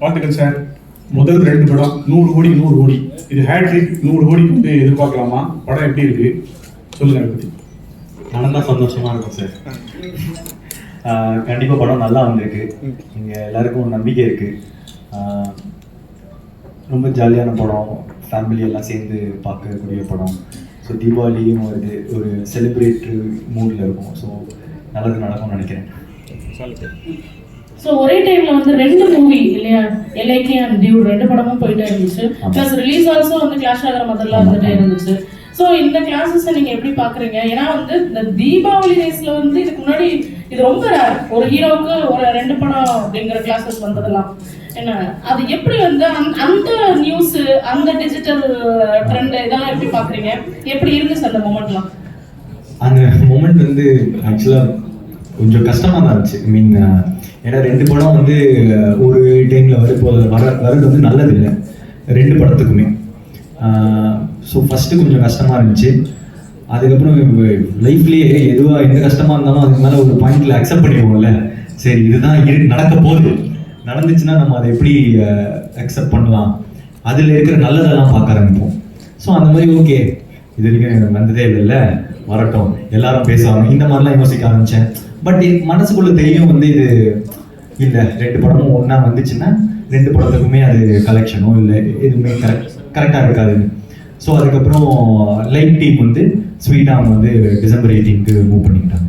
வாழ்த்துக்கள் சார் முதல் ரெண்டு படம் நூறு கோடி நூறு கோடி. இது ஹேட்ரிக் நூறு கோடி வந்து எதிர்பார்க்கலாமா? படம் எப்படி இருக்கு? சொல்லுங்க அதை பத்தி நடந்தா சந்தோஷமா இருக்கும் சார் ஆஹ் கண்டிப்பா படம் நல்லா வந்திருக்கு. இங்க எல்லாருக்கும் ஒரு நம்பிக்கை இருக்கு. ரொம்ப ஜாலியான படம். ஃபேமிலி எல்லாம் சேர்ந்து பார்க்கக்கூடிய படம். ஸோ தீபாவளியும் வருது. ஒரு செலிப்ரேட்டரி மூடில் இருக்கும். ஸோ நல்லது நடக்கும்னு நினைக்கிறேன். ஸோ ஒரே டைம்ல வந்து ரெண்டு மூவி இல்லையா? எல்ஐகே அண்ட் டியூட் ரெண்டு படமும் போயிட்டே இருந்துச்சு. ப்ளஸ் ரிலீஸ் ஆல்சோ வந்து கிளாஷ் ஆகிற மாதிரிலாம் வந்துட்டே இருந்துச்சு. ஸோ இந்த கிளாஸஸை நீங்க எப்படி பாக்குறீங்க? ஏன்னா வந்து இந்த தீபாவளி டேஸ்ல வந்து இதுக்கு முன்னாடி இது ரொம்ப. ஒரு ஹீரோவுக்கு ஒரு ரெண்டு படம் அப்படிங்கிற கிளாஸஸ் வந்ததெல்லாம். என்ன? அது எப்படி வந்து அந்த- அந்த நியூஸ் அந்த டிஜிட்டல் ட்ரெண்ட் இதெல்லாம் எப்படி பாக்குறீங்க? எப்படி இருந்துச்சு அந்த மூமெண்ட்லாம் அந்த மூமெண்ட் வந்து ஆக்சுவலாக கொஞ்சம் கஷ்டமாக தான் இருந்துச்சு. ஐ மீன் ஏன்னா ரெண்டு படம் வந்து ஒரு டைமில் வர வர வர்றது வந்து நல்லது இல்லை ரெண்டு படத்துக்குமே. ஸோ ஃபஸ்ட்டு கொஞ்சம் கஷ்டமாக இருந்துச்சு. அதுக்கப்புறம் லைஃப்லேயே எதுவாக எந்த கஷ்டமாக இருந்தாலும் அதுக்கு மேலே ஒரு பாயிண்டில் அக்செப்ட் பண்ணிடுவோம்ல. சரி இதுதான் இரு நடக்க போகுது. நடந்துச்சுன்னா நம்ம அதை எப்படி அக்செப்ட் பண்ணலாம்? அதில் இருக்கிற நல்லதெல்லாம் பார்க்க ஆரம்பிப்போம். ஸோ அந்த மாதிரி ஓகே இது வரைக்கும் எனக்கு வந்ததே இல்லைல்ல. வரட்டும். எல்லாரும் பேசுவாங்க இந்த மாதிரிலாம் யோசிக்க ஆரம்பித்தேன் பட் மனசுக்குள்ள தெரியும் வந்து இது இல்லை ரெண்டு படமும் ஒன்றா வந்துச்சுன்னா ரெண்டு படத்துக்குமே அது கலெக்ஷனோ இல்லை எதுவுமே கரெக்ட் கரெக்டாக இருக்காதுன்னு. ஸோ அதுக்கப்புறம் லைட் டீம் வந்து ஸ்வீட்டாக வந்து டிசம்பர் எயிட்டீனுக்கு மூவ் பண்ணிக்கிட்டாங்க.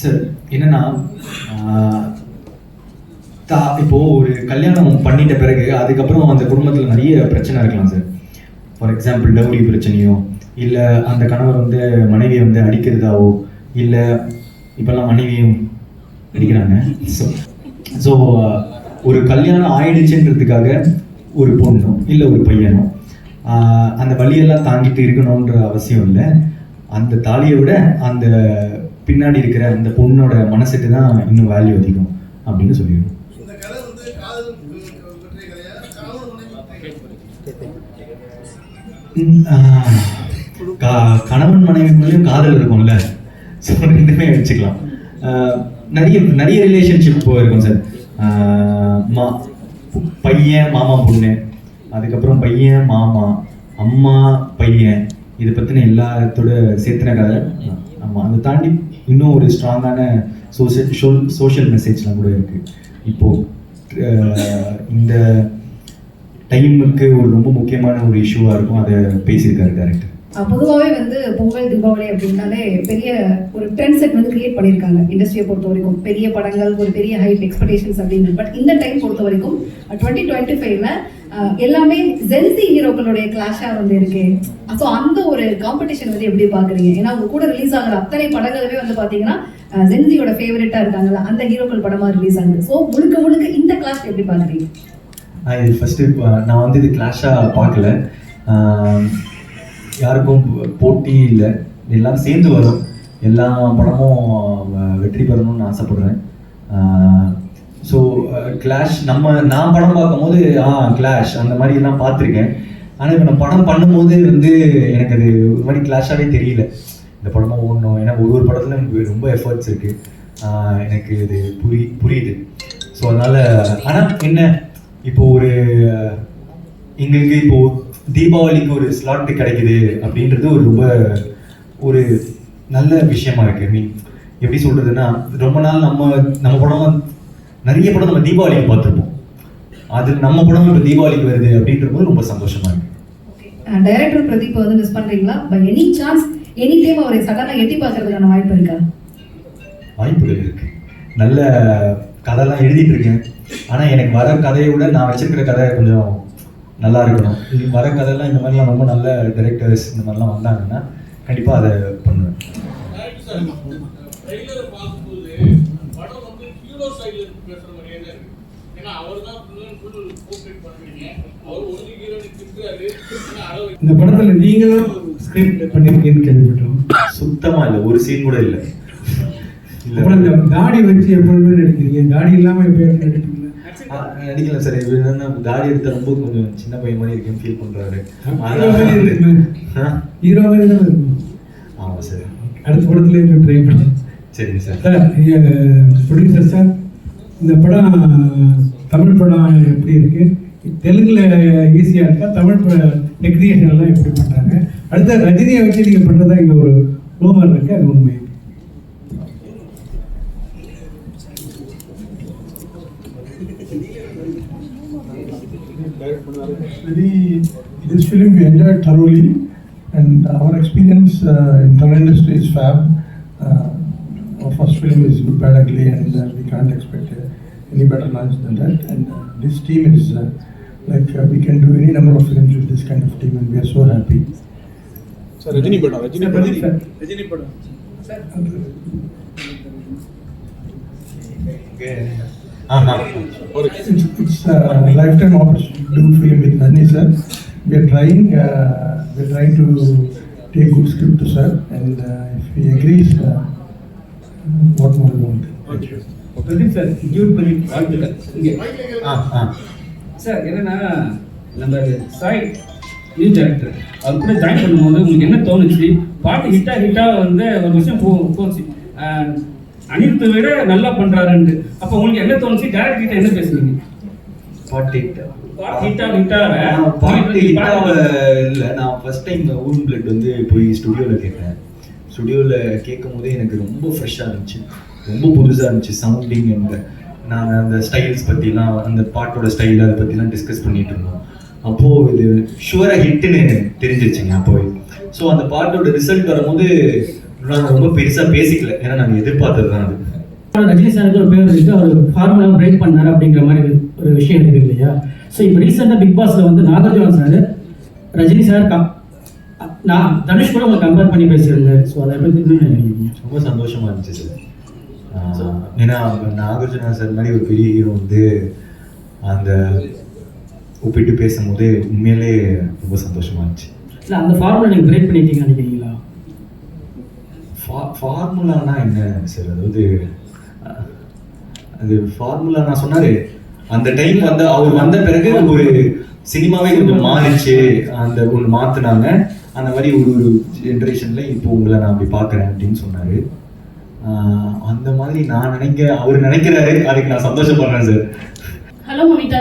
சார், என்னன்னா இப்போது இப்போ ஒரு கல்யாணம் பண்ணிட்ட பிறகு அதுக்கப்புறம் அந்த குடும்பத்தில் நிறைய பிரச்சனை இருக்கலாம் சார். ஃபார் எக்ஸாம்பிள் டவுரி பிரச்சனையோ இல்லை அந்த கணவர் வந்து மனைவியை வந்து அடிக்கிறதாவோ இல்லை இப்போல்லாம் மனைவியும் அடிக்கிறாங்க. ஸோ ஸோ ஒரு கல்யாணம் ஆயிடுச்சுன்றதுக்காக ஒரு பொண்ணோ இல்லை ஒரு பையனோ அந்த வழியெல்லாம் தாங்கிட்டு இருக்கணுன்ற அவசியம் இல்லை. அந்த தாலியை விட அந்த பின்னாடி இருக்கிற அந்த பொண்ணோட மனசுக்கு தான் இன்னும் வேல்யூ அதிகம் அப்படின்னு சொல்லிடுவோம் கணவன் மனைவிக்குள்ளேயும் காதல் இருக்கும்ல. ஸோ ரெண்டுமே வச்சுக்கலாம் நிறைய நிறைய ரிலேஷன்ஷிப் இருக்கும் சார். மா பையன் மாமா பொண்ணு. அதுக்கப்புறம் பையன் மாமா அம்மா பையன். இதை பற்றின எல்லாத்தோட சேர்த்துன கதை. ஆமாம் அதை தாண்டி இன்னும் ஒரு ஸ்ட்ராங்கான சோசியல் சோஷியல் மெசேஜ்லாம் கூட இருக்குது இப்போது இந்த டைமுக்கு ஒரு ரொம்ப முக்கியமான ஒரு இஷ்யூவாக இருக்கும். அதை பேசியிருக்காரு டேரக்டர் பொதுவாகவே வந்து பொங்கல் தீபாவளி அப்படின்னாலே பெரிய ஒரு ட்ரெண்ட் செட் வந்து கிரியேட் பண்ணியிருக்காங்க. இண்டஸ்ட்ரியை பொறுத்த வரைக்கும் பெரிய படங்கள் ஒரு பெரிய ஹைப் எக்ஸ்பெக்டேஷன்ஸ் அப்படின்னு. பட் இந்த டைம் பொறுத்த வரைக்கும் டுவெண்ட்டி டுவெண்ட்டி ஃபைவ்ல எல்லாமே ஜென்சி ஹீரோக்களுடைய கிளாஷாக வந்து இருக்கு. ஸோ அந்த ஒரு காம்படிஷன் வந்து எப்படி பார்க்குறீங்க? ஏன்னா உங்க கூட ரிலீஸ் ஆகிற அத்தனை படங்களுமே வந்து பார்த்தீங்கன்னா ஜென்சியோட ஃபேவரட்டாக இருக்காங்கல்ல அந்த ஹீரோக்கள் படமாக ரிலீஸ் ஆகுது. ஸோ முழுக்க முழுக்க இந்த கிளாஸ் எப்படி பார்க்குறீங்க? இது ஃபஸ்ட்டு uh, நான் வந்து இது கிளாஷாக பார்க்கல. யாருக்கும் போட்டி இல்லை. எல்லாம் சேர்ந்து வரும். எல்லா படமும் வெற்றி பெறணும்னு ஆசைப்படுறேன். ஸோ கிளாஷ் நம்ம நான் படம் பார்க்கும்போது ஆ கிளாஷ் அந்த மாதிரி எல்லாம் பார்த்துருக்கேன். ஆனால் இப்போ நான் படம் பண்ணும்போது வந்து எனக்கு அது ஒரு மாதிரி கிளாஷாகவே தெரியல. இந்த படமாக ஓடணும். ஏன்னா ஒரு ஒரு படத்துல எனக்கு ரொம்ப எஃபர்ட்ஸ் இருக்குது எனக்கு இது புரி புரியுது. ஸோ அதனால் ஆனால் என்ன இப்போ ஒரு எங்களுக்கு இப்போ தீபாவளிக்கு ஒரு ஸ்லாட் கிடைக்குது அப்படின்றது ஒரு ரொம்ப ஒரு நல்ல விஷயமா இருக்கு. மீன் எப்படி சொல்றதுன்னா ரொம்ப நாள் நம்ம நம்ம படம் நிறைய படம் நம்ம தீபாவளிக்கு பார்த்துருப்போம். அது நம்ம படம் இப்போ தீபாவளிக்கு வருது அப்படின்ற போது ரொம்ப சந்தோஷமா இருக்கு. டைரக்டர் பிரதீப் வந்து மிஸ் பண்றீங்களா? By any chance any time அவரை சடனாக எட்டி பார்க்கறதுக்கான வாய்ப்பு இருக்கா? வாய்ப்புகள் இருக்கு. நல்ல கதைலாம் எழுதிட்டு இருக்கேன். ஆனா எனக்கு வர கதையை விட நான் வச்சிருக்கிற கதை கொஞ்சம் நல்லா இருக்கணும். வர கதைலாம் இந்த மாதிரிலாம் ரொம்ப நல்ல டைரக்டர்ஸ் இந்த மாதிரிலாம் வந்தாங்கன்னா கண்டிப்பா அதை பண்ணுவேன். இந்த படத்துல நீங்களும் ஸ்கிரீன் பிளே பண்ணிருக்கீங்கன்னு கேள்விப்பட்டோம். சுத்தமா இல்லை. ஒரு சீன் கூட இல்லை. அப்புறம் இந்த தாடி வச்சு எப்பொழுதுமே நடிக்கிறீங்க. தாடி இல்லாம எப்பயாச்சும் நடிப்பீங்களா ஆ, நடிக்கல சார். இது என்னன்னா தாடி எடுத்த ரொம்ப கொஞ்சம் சின்ன பையன் மாதிரி இருக்குன்னு ஃபீல் பண்றாரு. ஹீரோ மாதிரி தானே இருக்கும். ஆமா சார். அடுத்த படத்துல இருந்து ட்ரை பண்ணேன் சரிங்க சார். சார் ப்ரொடியூசர் சார் இந்த படம் தமிழ் படம் எப்படி இருக்கு? தெலுங்குல ஈஸியா இருக்கா? தமிழ் டெக்னீஷியன் எல்லாம் எப்படி பண்றாங்க? அடுத்த ரஜினியை வச்சு நீங்க பண்றதா இங்க ஒரு ரூமர் இருக்கு அது உண்மை. this film we enjoyed thoroughly and our experience uh, in Tamil industry is fab. Uh, our first film is Good, Bad, Ugly and uh, we can't expect uh, any better launch than that. And uh, this team is uh, like uh, we can do any number of films with this kind of team and we are so happy. Sir, Rajini Pada. Rajini Pada. Rajini Pada. Sir. It's, it's a lifetime opportunity to do film with Nani sir. We are trying, uh, we are trying to take good script to sir and uh, if he agrees, uh, what more we want. Thank you. Pradeep sir Dude பண்ணி வாழ்த்துக்கள் இங்கே ஆ ஆ sir என்னன்னா நம்ம Sai new director அவர் கூட join பண்ணும்போது உங்களுக்கு என்ன தோணுச்சு பாட்டு ஹிட்டா ஹிட்டா வந்து ஒரு விஷயம் போ போச்சு ஆஹ், அனிருத்தை விட நல்லா பண்றாருன்ட்டு. அப்போ உங்களுக்கு என்ன தோணுச்சு? டேரக்டர் கிட்ட என்ன பேசுனீங்க? பாட்டு பாட்டு இல்லை. நான் ஃபர்ஸ்ட் டைம் ஊன் பிளட் வந்து போய் ஸ்டுடியோவில் கேட்டேன். ஸ்டுடியோவில் கேட்கும் போதே எனக்கு ரொம்ப ஃப்ரெஷ்ஷாக இருந்துச்சு. ரொம்ப புதுசாக இருந்துச்சு சவுண்டிங் அண்ட் நான் அந்த ஸ்டைல்ஸ் பற்றிலாம் அந்த பாட்டோட ஸ்டைல் அதை பற்றிலாம் டிஸ்கஸ் பண்ணிட்டு இருந்தோம். அப்போது இது ஷுவராக ஹிட்டுன்னு தெரிஞ்சிருச்சுங்க அப்போவே. ஸோ அந்த பாட்டோட ரிசல்ட் வரும்போது நான் ரொம்ப பெருசாக பேசிக்கல. ஏன்னா நாங்கள் எதிர்பார்த்தது தான் அது. ரஜினி சாருக்கு ஒரு பேர் இருக்கு அவர் ஃபார்முலா பிரேக் பண்ணாரு அப்படிங்கிற மாதிரி ஒரு விஷயம் இருக்கு இல்லையா? ஸோ இப்போ ரீசெண்டாக பிக் பாஸ்ல வந்து நாகார்ஜுன சார் ரஜினி சார் நான் தனுஷ் கூட உங்களை கம்பேர் பண்ணி பேசியிருந்தாரு. ஸோ அதை பற்றி ரொம்ப சந்தோஷமா இருந்துச்சு சார். ஏன்னா நாகார்ஜுனா சார் மாதிரி ஒரு பெரிய ஹீரோ வந்து அந்த ஒப்பிட்டு பேசும்போது உண்மையிலே ரொம்ப சந்தோஷமா இருந்துச்சு. இல்லை அந்த ஃபார்முலா நீங்கள் பிரேக் பண்ணிட்டீங்க நினைக்கிறீங்களா? ஃபார்முலானா என்ன சார் அதாவது அது ஃபார்முலா நான் சொன்னாரு. அந்த டைம் வந்து அவர் வந்த பிறகு ஒரு சினிமாவே கொஞ்சம் மாறிச்சு. அந்த ஒன்று மாத்துனாங்க. அந்த மாதிரி ஒரு ஒரு ஜென்ரேஷன்ல இப்போ உங்களை நான் அப்படி பார்க்குறேன் அப்படின்னு சொன்னாரு. அந்த மாதிரி நான் நினைக்க அவர் நினைக்கிறாரு. அதுக்கு நான் சந்தோஷப்படுறேன் sir hello Mamitha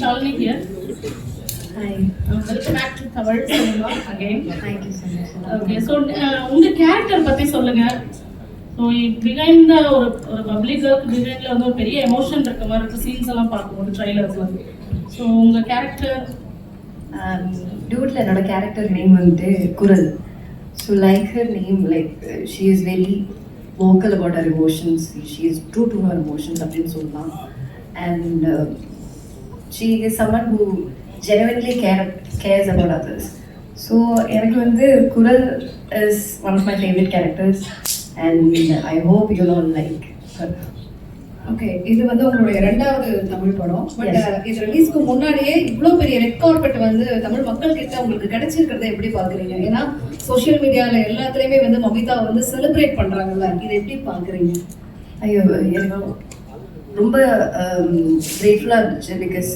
Shalini here. Welcome back to Tamil cinema again. Okay so உங்க கேரக்டர் பத்தி சொல்லுங்க. ஸோ பிகைண்ட் ஒரு ஒரு பப்ளிக் கேர்க்கு பிகைண்ட்ல வந்து ஒரு பெரிய எமோஷன் இருக்க மாதிரி இருக்கு. சீன்ஸ் எல்லாம் பார்க்கும்போது ட்ரைலர்ஸ்ல ஸோ உங்க கேரக்டர் டியூட்ல என்னோட கேரக்டர் நேம் வந்துட்டு Kural. So like her name like she is very about her emotions. She is true to her emotions அப்படின்னு சொல்லலாம். And uh, she is someone genuinely care cares about others. So எனக்கு வந்து Kural is one of my favourite characters and I hope you know like okay இது வந்து உங்களுடைய ரெண்டாவது தமிழ் படம். But Yes. இது ரிலீஸ்க்கு முன்னாடியே இவ்வளோ பெரிய ரெட் கார்பெட் வந்து தமிழ் மக்கள் கிட்ட உங்களுக்கு கிடைச்சிருக்கிறத எப்படி பாக்குறீங்க ஏன்னா சோஷியல் மீடியால எல்லாத்துலயுமே வந்து மமிதாவை வந்து செலிப்ரேட் பண்றாங்கல்ல. இதை எப்படி பாக்குறீங்க ஐயோ எனக்கு ரொம்ப கிரேட்ஃபுல்லாக இருந்துச்சு பிகாஸ்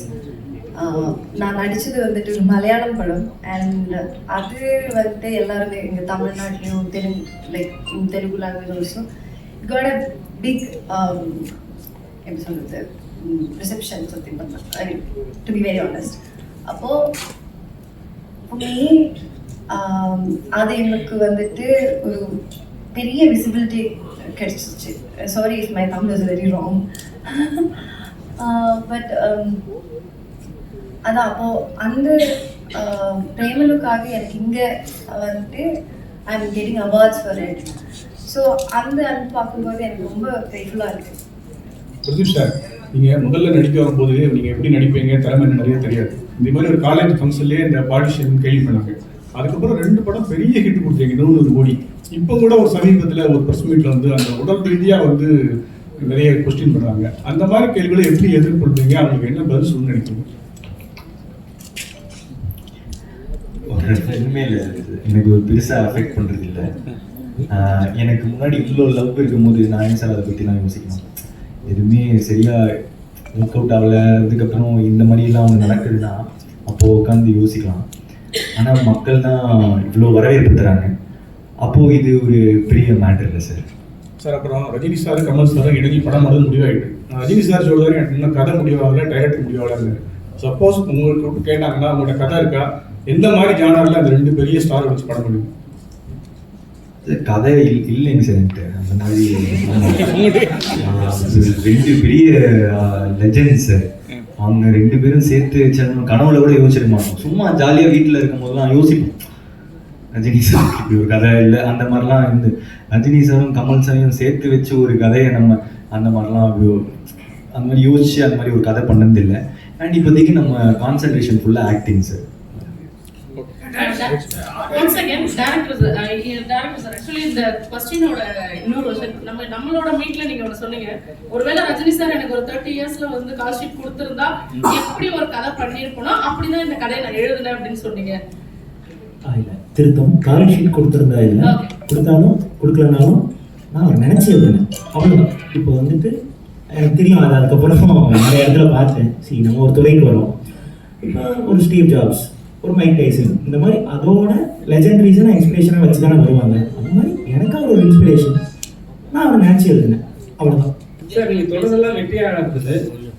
நான் நடிச்சது வந்துட்டு ஒரு மலையாளம் படம். அண்ட் அது வந்துட்டு எல்லாருமே எங்கள் தமிழ்நாட்டிலையும் Telugu like Telugu language also got a big எப்படி சொல்கிறது ரிசப்ஷன் சம்திங் பண்ணேன் டு பி வெரி ஆனஸ்ட் அப்போது அது எனக்கு வந்துட்டு ஒரு பெரிய விசிபிலிட்டி கிடைச்சிச்சு. Sorry if my Tamil is very wrong but அதான் அப்போ அந்த பிரேமலுக்காக எனக்கு இங்கே வந்துட்டு I am getting awards for it so அந்த அன்பு பார்க்கும்போது எனக்கு ரொம்ப கிரேட்ஃபுல்லாக இருக்குது பிரதீப் சார் நீங்க முதல்ல நடிக்க வரும்போது நீங்க எப்படி நடிப்பீங்க? திறமை என்ன நிறைய தெரியாது. இந்த மாதிரி ஒரு காலேஜ் ஃபங்க்ஷன்லேயே இந்த பாடிஷன் கேள்வி பண்ணாங்க. அதுக்கப்புறம் ரெண்டு படம் பெரிய ஹிட் கொடுத்தீங்க நூறு கோடி. இப்போ கூட ஒரு சமீபத்தில் ஒரு பிரஸ் மீட்டில் வந்து அந்த உடல் ரீதியாக வந்து நிறைய கொஸ்டின் பண்ணுறாங்க அந்த மாதிரி கேள்விகளை எப்படி எதிர்கொள்றீங்க அவங்களுக்கு என்ன பதில் சொல்லணும்னு நினைக்கிறீங்க? உண்மையில் எனக்கு ஒரு பெருசாக அஃபெக்ட் பண்ணுறது இல்லை. எனக்கு முன்னாடி இவ்வளோ லவ் இருக்கும்போது நான் ஏன் சார் அதை பற்றி நான் யோசிக்கணும்? எதுவுமே சரியா ஒர்க் அவுட் ஆகல. அதுக்கப்புறம் இந்த மாதிரிலாம் அவங்க நடக்குதுன்னா அப்போது உட்காந்து யோசிக்கலாம். ஆனால் மக்கள் தான் இவ்வளோ வரவேற்பு தராங்க அப்போது இது ஒரு பெரிய மேட்டர் இல்லை சார். சார் அப்புறம் ரஜினி சார் கமல் சார் இடையில் படம் மட்டும் முடிவாயிட்டு. ரஜினி சார் சொல்லுவாரு எனக்கு இன்னும் கதை முடிவாகல டைரக்டர் முடிவாகலன்னு. சப்போஸ் உங்களுக்கு கேட்டாங்கன்னா உங்களோட கதை இருக்கா? எந்த மாதிரி ஜானரில் அந்த ரெண்டு பெரிய ஸ்டார் வச்சு படம் பண்ணுவீங்க கதை இல்லைங்க சார் என்கிட்ட அந்த மாதிரி ரெண்டு பெரிய லெஜண்ட் சார் அவங்க ரெண்டு பேரும் சேர்த்து வச்சாலும் கனவுல கூட யோசிச்சிருக்க மாட்டோம் சும்மா ஜாலியாக வீட்டில் இருக்கும் போதெல்லாம் யோசிப்போம். ரஜினி சார் இப்படி ஒரு கதை இல்லை அந்த மாதிரிலாம் இருந்து. ரஜினி சாரும் கமல் சாரையும் சேர்த்து வச்சு ஒரு கதையை நம்ம அந்த மாதிரிலாம் அந்த மாதிரி யோசிச்சு அந்த மாதிரி ஒரு கதை பண்ணதில்லை அண்ட் இப்போதைக்கு நம்ம கான்சன்ட்ரேஷன் ஃபுல்லாக acting sir once again director director sir actually இந்த கொஸ்டினோட இன்னொரு விஷயம் நம்ம நம்மளோட மீட்ல நீங்க ஒன்று சொன்னீங்க. ஒருவேளை ரஜினி சார் எனக்கு ஒரு தேர்ட்டி இயர்ஸ்ல வந்து கால் ஷீட் கொடுத்திருந்தா எப்படி ஒரு கதை பண்ணியிருப்போனோ அப்படிதான் இந்த கதையை நான் எழுதுனேன் அப்படின்னு சொன்னீங்க. இல்ல. திருத்தம். கால் ஷீட் கொடுத்துருந்தா இல்லை. கொடுத்தாலும் கொடுக்கலனாலும் நான் நினச்சி எழுதினேன். அவ்வளோதான் இப்போ வந்துட்டு எனக்கு தெரியும் அது அதுக்கப்புறம் நிறைய இடத்துல பார்த்தேன். சரி நம்ம ஒரு துறைக்கு வரோம். ஒரு ஸ்டீவ் ஜாப்ஸ் ஒரு மைக் டைசன் இந்த மாதிரி அதோட லெஜெண்டரிஸை இன்ஸ்பிரேஷனாக வச்சு தானே வருவாங்க. அந்த மாதிரி எனக்கு அவர் ஒரு இன்ஸ்பிரேஷன் நான் அவரை நினச்சி எழுதினேன். அவ்வளோதான் சார் நீங்கள் தொடர்ந்தெல்லாம் வெற்றியாக இருக்குது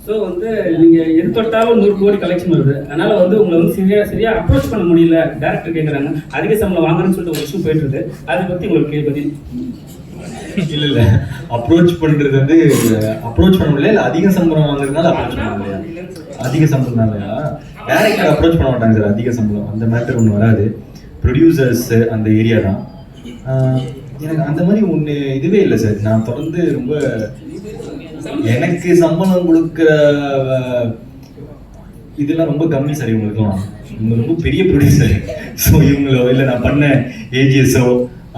ஸோ வந்து நீங்கள் எது தொட்டாலும் நூறு கோடி கலெக்ஷன் வருது. அதனால் வந்து உங்களை வந்து சரியாக சரியாக அப்ரோச் பண்ண முடியல. டேரக்டர் கேட்குறாங்க அதிக சம்பளம் வாங்குறேன்னு சொல்லிட்டு ஒரு விஷயம் போயிட்டு இருக்கு. அதை பற்றி உங்களுக்கு கேள்வி பதில். இல்ல இல்ல. அப்ரோச் பண்றது வந்து அப்ரோச் பண்ண முடியல. இல்ல அதிக சம்பளம் வாங்குறதுனால அப்ரோச் பண்ண முடியல. அதிக சம்பளம்னாலயா டேரக்டர் அப்ரோச் பண்ண மாட்டாங்க சார் அதிக சம்பளம். அந்த மேட்டர் ஒன்று வராது. ப்ரொடியூசர்ஸ் அந்த ஏரியா தான். எனக்கு அந்த மாதிரி ஒன்று இதுவே இல்லை சார். நான் தொடர்ந்து ரொம்ப எனக்கு சம்பளம் கொடுக்குற இதெல்லாம் ரொம்ப கம்மி சார் இவங்களுக்குலாம் இவங்க ரொம்ப பெரிய ப்ரொடியூசர் ஸோ இவங்களோ இல்லை நான் பண்ண ஏஜிஎஸோ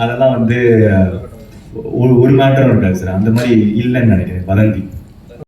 அதெல்லாம் வந்து ஒரு ஒரு மேட்டரும் இருக்காது சார் அந்த மாதிரி இல்லைன்னு நினைக்கிறேன். வதந்தி.